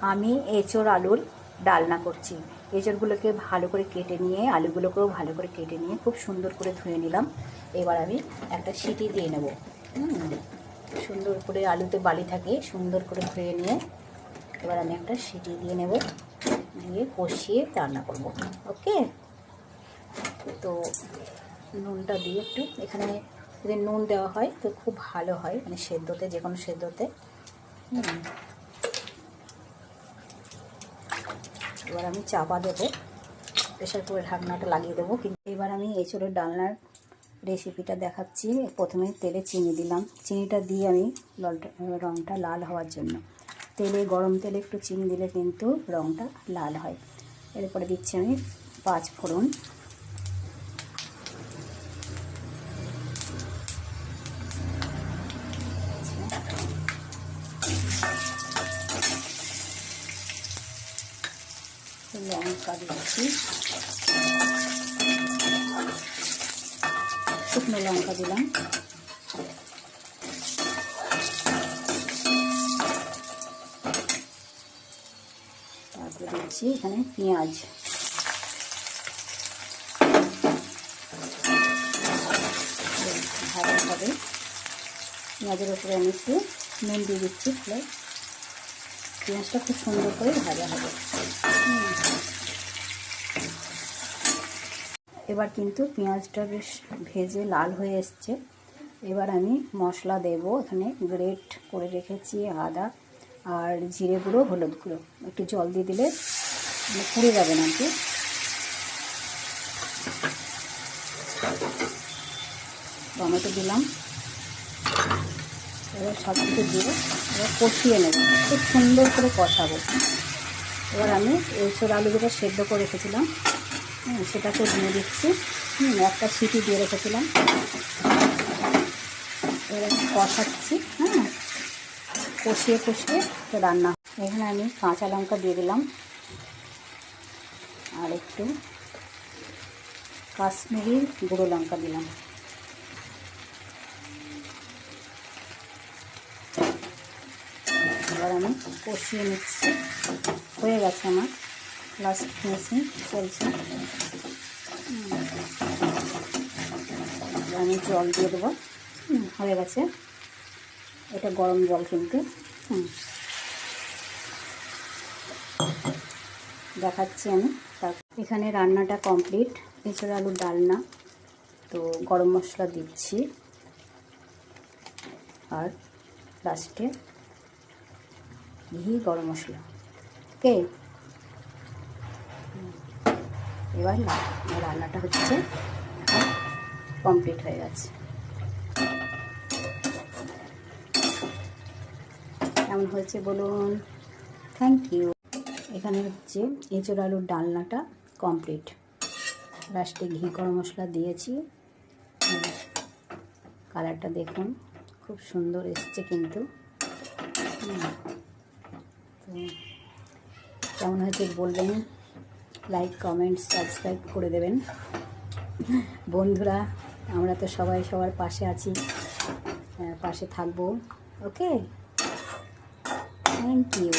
আমি এঁচোড় আলুর ডালনা করছি। এঁচোড়গুলোকে ভালো করে কেটে নিয়ে, আলুগুলোকেও ভালো করে কেটে নিয়ে খুব সুন্দর করে ধুয়ে নিলাম। এবার আমি একটা সিটি দিয়ে নেব। সুন্দর করে আলুতে বালি থাকে, সুন্দর করে ধুয়ে নিয়ে এবার আমি একটা সিটি দিয়ে নেব। দিয়ে কষিয়ে রান্না করব। ওকে? তো নুনটা দিয়ে একটু, এখানে যদি নুন দেওয়া হয় তো খুব ভালো হয় মানে সেদ্ধতে যে কোনো সেদ্ধতে। হুম। এবার আমি চাপা দেবো। প্রেশার করে ঢাকনাটা লাগিয়ে দেবো। কিন্তু এবার আমি এঁচড়ের ডালনার রেসিপিটা দেখাচ্ছি। প্রথমে তেলে চিনি দিলাম। চিনিটা দিয়ে আমি রঙটা লাল হওয়ার জন্য। তেলে, গরম তেলে একটু চিনি দিলে কিন্তু রঙটা লাল হয়। এরপরে দিচ্ছি আমি পাঁচ ফোড়ন। লঙ্কা দিচ্ছি শুকনো লঙ্কা দিলাম। তারপরে দিচ্ছি এখানে পেঁয়াজ। ভালো হবে। পেঁয়াজের উপরে আমি একটু নুন দিয়ে দিচ্ছি, তাহলে পেঁয়াজটা খুব সুন্দর করে ভাজা হবে। এবার কিন্তু পেঁয়াজটা বেশ ভেজে লাল হয়ে এসছে। এবার আমি মশলা দেব, এখানে গ্রেট করে রেখেছি আদা আর জিরে গুঁড়ো, হলুদ গুঁড়ো। একটু জল দিয়ে দিলে মানে পুড়ে যাবে না কি। টমেটো দিলাম। এবার সব কিছু দিয়ে এবার কষিয়ে নেব। খুব সুন্দর করে কষাবো। এবার আমি এসব আলু যেটা সেদ্ধ করে রেখেছিলাম। হুম, সেটাকে দিয়ে দিচ্ছি। হুম, একটা সিটি দিয়ে রেখেছিলাম। কষাচ্ছি হ্যাঁ। কষিয়ে কষিয়ে তো রান্না এখানে আমি কাঁচা লঙ্কা দিয়ে দিলাম। আর একটু কাশ্মীরি গুঁড়ো লঙ্কা দিলাম। এবার আমি কষিয়ে নিচ্ছি। হয়ে গেছে আমার। লাস্ট ফিনিশিং চলছে আমি জল দিয়ে দেবো। হুম, হয়ে গেছে। এটা গরম জল কিন্তু। হুম। দেখাচ্ছি আমি। তার- এখানে রান্নাটা কমপ্লিট। এছাড়া আলুর ডালনা। তো গরম মশলা দিচ্ছি। আর লাস্টে ঘি গরম মশলা। ওকে এবার রান্নাটা হচ্ছে কমপ্লিট হয়ে গেছে। কেমন হয়েছে বলুন? থ্যাংক ইউ এখানে হচ্ছে এঁচড় আলুর ডালনাটা কমপ্লিট লাস্টে ঘি, গরম মশলা দিয়েছি। কালারটা দেখুন, খুব সুন্দর এসছে কিন্তু। তো কেমন হয়েছে বলবেন? লাইক কমেন্ট সাবস্ক্রাইব করে দেবেন। বন্ধুরা, আমরা তো সবাই সবার পাশে আছি। পাশে থাকব। Okay thank you